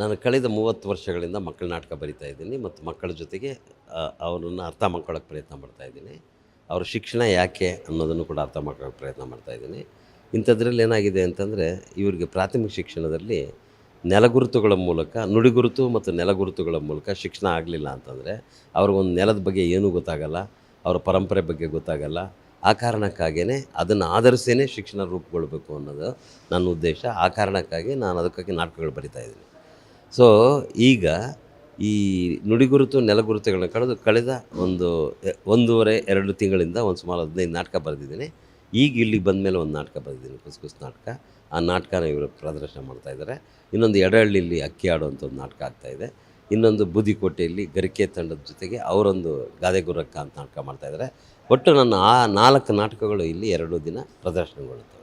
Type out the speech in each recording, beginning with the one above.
ನಾನು ಕಳೆದ ಮೂವತ್ತು ವರ್ಷಗಳಿಂದ ಮಕ್ಕಳ ನಾಟಕ ಬರಿತಾ ಇದ್ದೀನಿ ಮತ್ತು ಮಕ್ಕಳ ಜೊತೆಗೆ ಅವರನ್ನು ಅರ್ಥ ಮಾಡ್ಕೊಳ್ಳೋಕೆ ಪ್ರಯತ್ನ ಮಾಡ್ತಾ ಇದ್ದೀನಿ. ಅವ್ರ ಶಿಕ್ಷಣ ಯಾಕೆ ಅನ್ನೋದನ್ನು ಕೂಡ ಅರ್ಥ ಮಾಡ್ಕೊಳ್ಳೋಕೆ ಪ್ರಯತ್ನ ಮಾಡ್ತಾ ಇದ್ದೀನಿ. ಇಂಥದ್ರಲ್ಲಿ ಏನಾಗಿದೆ ಅಂತಂದರೆ, ಇವರಿಗೆ ಪ್ರಾಥಮಿಕ ಶಿಕ್ಷಣದಲ್ಲಿ ನೆಲಗುರುತುಗಳ ಮೂಲಕ, ನುಡಿಗುರುತು ಮತ್ತು ನೆಲಗುರುತುಗಳ ಮೂಲಕ ಶಿಕ್ಷಣ ಆಗಲಿಲ್ಲ ಅಂತಂದರೆ ಅವ್ರಿಗೊಂದು ನೆಲದ ಬಗ್ಗೆ ಏನೂ ಗೊತ್ತಾಗಲ್ಲ, ಅವರ ಪರಂಪರೆ ಬಗ್ಗೆ ಗೊತ್ತಾಗಲ್ಲ. ಆ ಕಾರಣಕ್ಕಾಗಿಯೇ ಅದನ್ನು ಆಧರಿಸಿಯೇ ಶಿಕ್ಷಣ ರೂಪುಗೊಳ್ಬೇಕು ಅನ್ನೋದು ನನ್ನ ಉದ್ದೇಶ. ಆ ಕಾರಣಕ್ಕಾಗಿ ನಾನು ಅದಕ್ಕಾಗಿ ನಾಟಕಗಳು ಬರಿತಾ ಇದ್ದೀನಿ. ಸೊ ಈಗ ಈ ನುಡಿಗುರುತು, ನೆಲಗುರುತುಗಳನ್ನ ಕಳೆದು ಕಳೆದ ಒಂದು, ಒಂದೂವರೆ, ಎರಡು ತಿಂಗಳಿಂದ ಒಂದು ಸುಮಾರು ಹದಿನೈದು ನಾಟಕ ಬರೆದಿದ್ದೀನಿ. ಈಗ ಇಲ್ಲಿಗೆ ಬಂದ ಮೇಲೆ ಒಂದು ನಾಟಕ ಬರೆದಿದ್ದೀನಿ, ಕುಸ್ ಕುಸ್ ನಾಟಕ. ಆ ನಾಟಕನ ಇವರು ಪ್ರದರ್ಶನ ಮಾಡ್ತಾಯಿದ್ದಾರೆ ಇನ್ನೊಂದು ಎಡಹಳ್ಳಿಯಲ್ಲಿ ಅಕ್ಕಿ ಆಡುವಂಥ ಒಂದು ನಾಟಕ ಆಗ್ತಾಯಿದೆ ಇನ್ನೊಂದು ಬೂದಿಕೋಟೆಯಲ್ಲಿ ಗರಿಕೆ ತಂಡದ ಜೊತೆಗೆ ಅವರೊಂದು ಗಾದೆ ಗುರಕ್ಕ ಅಂತ ನಾಟಕ ಮಾಡ್ತಾಯಿದ್ದಾರೆ ಒಟ್ಟು ನನ್ನ ಆ ನಾಲ್ಕು ನಾಟಕಗಳು ಇಲ್ಲಿ ಎರಡು ದಿನ ಪ್ರದರ್ಶನಗೊಳ್ಳುತ್ತವೆ.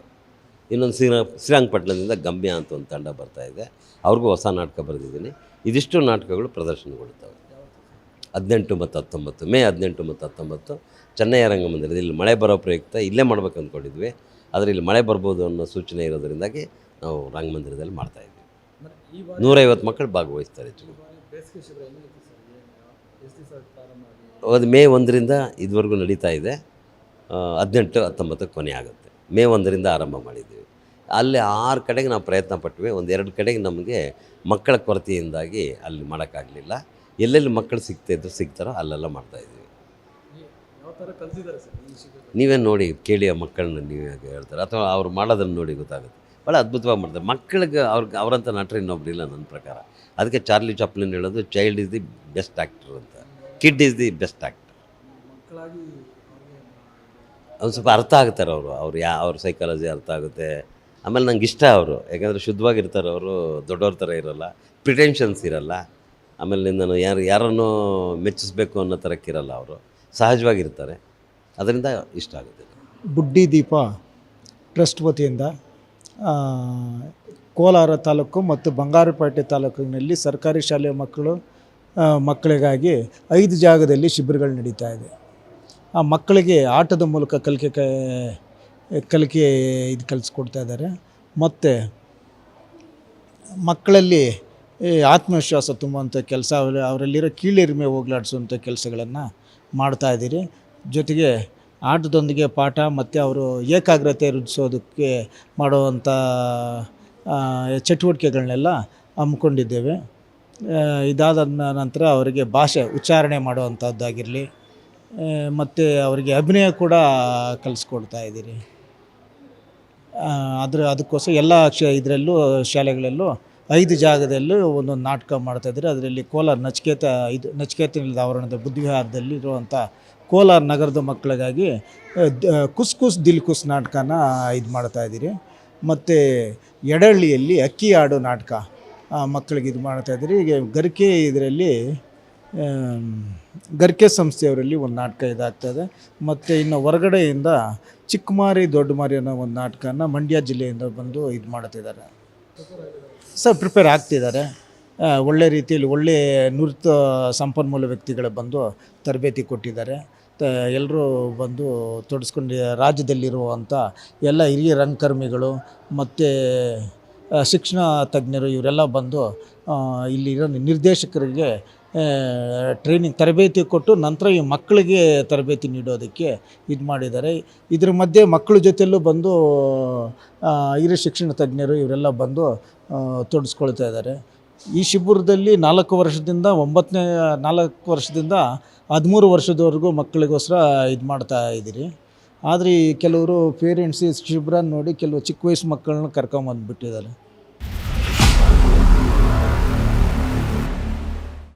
ಇನ್ನೊಂದು ಶ್ರೀರ, ಶ್ರೀರಂಗಪಟ್ಟಣದಿಂದ ಗಮ್ಯ ಅಂತ ಒಂದು ತಂಡ ಬರ್ತಾ ಇದೆ. ಅವ್ರಿಗೂ ಹೊಸ ನಾಟಕ ಬರೆದಿದ್ದೀನಿ. ಇದಿಷ್ಟು ನಾಟಕಗಳು ಪ್ರದರ್ಶನಗೊಳ್ಳುತ್ತವೆ. ಹದಿನೆಂಟು ಮತ್ತು ಹತ್ತೊಂಬತ್ತು, ಮೇ ಹದಿನೆಂಟು ಮತ್ತು ಹತ್ತೊಂಬತ್ತು, ಚೆನ್ನೈ ರಂಗಮಂದಿರದಲ್ಲಿ ಇಲ್ಲಿ ಮಳೆ ಬರೋ ಪ್ರಯುಕ್ತ ಇಲ್ಲೇ ಮಾಡ್ಬೇಕು ಅಂದ್ಕೊಂಡಿದ್ವಿ. ಆದರೆ ಇಲ್ಲಿ ಮಳೆ ಬರ್ಬೋದು ಅನ್ನೋ ಸೂಚನೆ ಇರೋದರಿಂದಾಗಿ ನಾವು ರಂಗಮಂದಿರದಲ್ಲಿ ಮಾಡ್ತಾ ಇದ್ವಿ. ನೂರೈವತ್ತು ಮಕ್ಕಳು ಭಾಗವಹಿಸ್ತಾರೆ ಅದು ಮೇ ಒಂದರಿಂದ ಇದುವರೆಗೂ ನಡೀತಾ ಇದೆ. ಹದಿನೆಂಟು ಹತ್ತೊಂಬತ್ತಕ್ಕೆ ಕೊನೆ ಆಗುತ್ತೆ. ಮೇ ಒಂದರಿಂದ ಆರಂಭ ಮಾಡಿದ್ದೀವಿ. ಅಲ್ಲಿ ಆರು ಕಡೆಗೆ ನಾವು ಪ್ರಯತ್ನ ಪಟ್ವಿ. ಒಂದು ಎರಡು ಕಡೆಗೆ ನಮಗೆ ಮಕ್ಕಳ ಕೊರತೆಯಿಂದಾಗಿ ಅಲ್ಲಿ ಮಾಡೋಕ್ಕಾಗಲಿಲ್ಲ. ಎಲ್ಲೆಲ್ಲಿ ಮಕ್ಕಳು ಸಿಗ್ತಾಯಿದ್ರು ಸಿಗ್ತಾರೋ ಅಲ್ಲೆಲ್ಲ ಮಾಡ್ತಾಯಿದ್ವಿ ನೀವೇ ನೋಡಿ ಕೇಳಿ ಆ ಮಕ್ಕಳನ್ನ ನೀವೇ ಹೇಳ್ತಾರೆ? ಅಥವಾ ಅವ್ರು ಮಾಡೋದನ್ನು ನೋಡಿ ಗೊತ್ತಾಗುತ್ತೆ. ಭಾಳ ಅದ್ಭುತವಾಗಿ ಮಾಡ್ತಾರೆ. ಮಕ್ಕಳಿಗೆ ಅವ್ರಿಗೆ ಅವರಂಥ ನಟರು ಇನ್ನೊಬ್ರು ಇಲ್ಲ ನನ್ನ ಪ್ರಕಾರ. ಅದಕ್ಕೆ ಚಾರ್ಲಿ ಚಾಪ್ಲಿನ್ ಹೇಳೋದು child is the best actor ಅಂತ. Kid is the best actor ಒಂದು ಸ್ವಲ್ಪ ಅರ್ಥ ಆಗ್ತಾರೆ ಅವರು. ಅವ್ರು ಯಾ ಅವ್ರ ಸೈಕಾಲಜಿ ಅರ್ಥ ಆಗುತ್ತೆ. ಆಮೇಲೆ ನಂಗೆ ಇಷ್ಟ ಅವರು. ಯಾಕಂದರೆ ಶುದ್ಧವಾಗಿರ್ತಾರೆ ಅವರು, ದೊಡ್ಡವ್ರ ಥರ ಇರೋಲ್ಲ ಪ್ರಿಟೆನ್ಷನ್ಸ್ ಇರಲ್ಲ. ಆಮೇಲೆ ನಾನು ಯಾರು, ಯಾರನ್ನು ಮೆಚ್ಚಿಸ್ಬೇಕು ಅನ್ನೋ ಥರಕ್ಕಿರಲ್ಲ ಅವರು. ಸಹಜವಾಗಿರ್ತಾರೆ. ಅದರಿಂದ ಇಷ್ಟ ಆಗುತ್ತೆ. ಬುಡ್ಡಿ ದೀಪ ಟ್ರಸ್ಟ್ ವತಿಯಿಂದ ಕೋಲಾರ ತಾಲೂಕು ಮತ್ತು ಬಂಗಾರಪೇಟೆ ತಾಲೂಕಿನಲ್ಲಿ ಸರ್ಕಾರಿ ಶಾಲೆಯ ಮಕ್ಕಳು ಮಕ್ಕಳಿಗಾಗಿ ಐದು ಜಾಗದಲ್ಲಿ ಶಿಬಿರಗಳು ನಡೀತಾ ಇದೆ. ಆ ಮಕ್ಕಳಿಗೆ ಆಟದ ಮೂಲಕ ಕಲಿಕೆ ಕಲಿಕೆ ಇದು ಕಲಿಸ್ಕೊಡ್ತಾ ಇದ್ದಾರೆ. ಮತ್ತು ಮಕ್ಕಳಲ್ಲಿ ಆತ್ಮವಿಶ್ವಾಸ ತುಂಬುವಂಥ ಕೆಲಸ, ಅವರ, ಅವರಲ್ಲಿರೋ ಕೀಳಿರಿಮೆ ಹೋಗ್ಲಾಡಿಸುವಂಥ ಕೆಲಸಗಳನ್ನು ಮಾಡ್ತಾ ಇದ್ದೀರಿ. ಜೊತೆಗೆ ಆಟದೊಂದಿಗೆ ಪಾಠ, ಮತ್ತು ಅವರು ಏಕಾಗ್ರತೆ ವೃದ್ಧಿಸೋದಕ್ಕೆ ಮಾಡುವಂಥ ಚಟುವಟಿಕೆಗಳನ್ನೆಲ್ಲ ಹಮ್ಮಿಕೊಂಡಿದ್ದೇವೆ. ಇದಾದ ನಂತರ ಅವರಿಗೆ ಭಾಷೆ ಉಚ್ಚಾರಣೆ ಮಾಡುವಂಥದ್ದಾಗಿರಲಿ ಮತ್ತು ಅವರಿಗೆ ಅಭಿನಯ ಕೂಡ ಕಲಿಸ್ಕೊಡ್ತಾ ಇದ್ದೀರಿ. ಅದ್ರ ಅದಕ್ಕೋಸ್ಕರ ಎಲ್ಲ ಶ, ಇದರಲ್ಲೂ, ಶಾಲೆಗಳಲ್ಲೂ ಐದು ಜಾಗದಲ್ಲೂ ಒಂದೊಂದು ನಾಟಕ ಮಾಡ್ತಾಯಿದ್ದಾರೆ ಅದರಲ್ಲಿ ಕೋಲಾರ ನಚಿಕೇತ ಇದು ನಚಿಕೇತನಿಲ್ಲದ ಆವರಣದ ಬುದ್ಧಿವಿಹಾರದಲ್ಲಿ ಇರುವಂಥ ಕೋಲಾರ ನಗರದ ಮಕ್ಕಳಿಗಾಗಿ ಕುಸ್ ಕುಸ್ ದಿಲ್ ಕುಸ್ ನಾಟಕನ ಇದು ಮಾಡ್ತಾಯಿದ್ದೀರಿ ಮತ್ತು ಎಡಹಳ್ಳಿಯಲ್ಲಿ ಅಕ್ಕಿ ಆಡು ನಾಟಕ ಮಕ್ಕಳಿಗೆ ಇದು ಮಾಡ್ತಾಯಿದ್ದೀರಿ ಈಗ ಗರಿಕೆ ಇದರಲ್ಲಿ ಗರ್ಕೆ ಸಂಸ್ಥೆಯವರಲ್ಲಿ ಒಂದು ನಾಟಕ ಇದಾಗ್ತದೆ. ಮತ್ತು ಇನ್ನು ಹೊರಗಡೆಯಿಂದ ಚಿಕ್ಕಮಾರಿ, ದೊಡ್ಡಮಾರಿ ಅನ್ನೋ ಒಂದು ನಾಟಕನ ಮಂಡ್ಯ ಜಿಲ್ಲೆಯಿಂದ ಬಂದು ಇದು ಮಾಡ್ತಿದ್ದಾರೆ. ಸರ್ ಪ್ರಿಪೇರ್ ಆಗ್ತಿದ್ದಾರೆ. ಒಳ್ಳೆ ರೀತಿಯಲ್ಲಿ ಒಳ್ಳೆ ನುರಿತ ಸಂಪನ್ಮೂಲ ವ್ಯಕ್ತಿಗಳು ಬಂದು ತರಬೇತಿ ಕೊಟ್ಟಿದ್ದಾರೆ. ತ ಎಲ್ಲರೂ ಬಂದು ತೊಡಸ್ಕೊಂಡು ರಾಜ್ಯದಲ್ಲಿರುವಂಥ ಎಲ್ಲ ಹಿರಿಯ ರಂಗಕರ್ಮಿಗಳು ಮತ್ತು ಶಿಕ್ಷಣ ತಜ್ಞರು ಇವರೆಲ್ಲ ಬಂದು ಇಲ್ಲಿರೋ ನಿರ್ದೇಶಕರಿಗೆ ಟ್ರೈನಿಂಗ್ ತರಬೇತಿ ಕೊಟ್ಟು ನಂತರ ಈ ಮಕ್ಕಳಿಗೆ ತರಬೇತಿ ನೀಡೋದಕ್ಕೆ ಇದು ಮಾಡಿದ್ದಾರೆ. ಇದ್ರ ಮಧ್ಯೆ ಮಕ್ಕಳ ಜೊತೆಯಲ್ಲೂ ಬಂದು ಹಿರಿಯ ಶಿಕ್ಷಣ ತಜ್ಞರು ಇವರೆಲ್ಲ ಬಂದು ತೊಡಸ್ಕೊಳ್ತಾ ಇದ್ದಾರೆ. ಈ ಶಿಬಿರದಲ್ಲಿ ನಾಲ್ಕು ವರ್ಷದಿಂದ ಒಂಬತ್ತನೇ, ನಾಲ್ಕು ವರ್ಷದಿಂದ ಹದಿಮೂರು ವರ್ಷದವರೆಗೂ ಮಕ್ಕಳಿಗೋಸ್ಕರ ಇದು ಮಾಡ್ತಾ ಇದ್ದೀರಿ. ಆದರೆ ಈ ಕೆಲವರು ಪೇರೆಂಟ್ಸ್ ಶಿಬಿರ ನೋಡಿ ಕೆಲವು ಚಿಕ್ಕ ವಯಸ್ಸು ಮಕ್ಕಳನ್ನ ಕರ್ಕೊಂಬಂದುಬಿಟ್ಟಿದ್ದಾರೆ.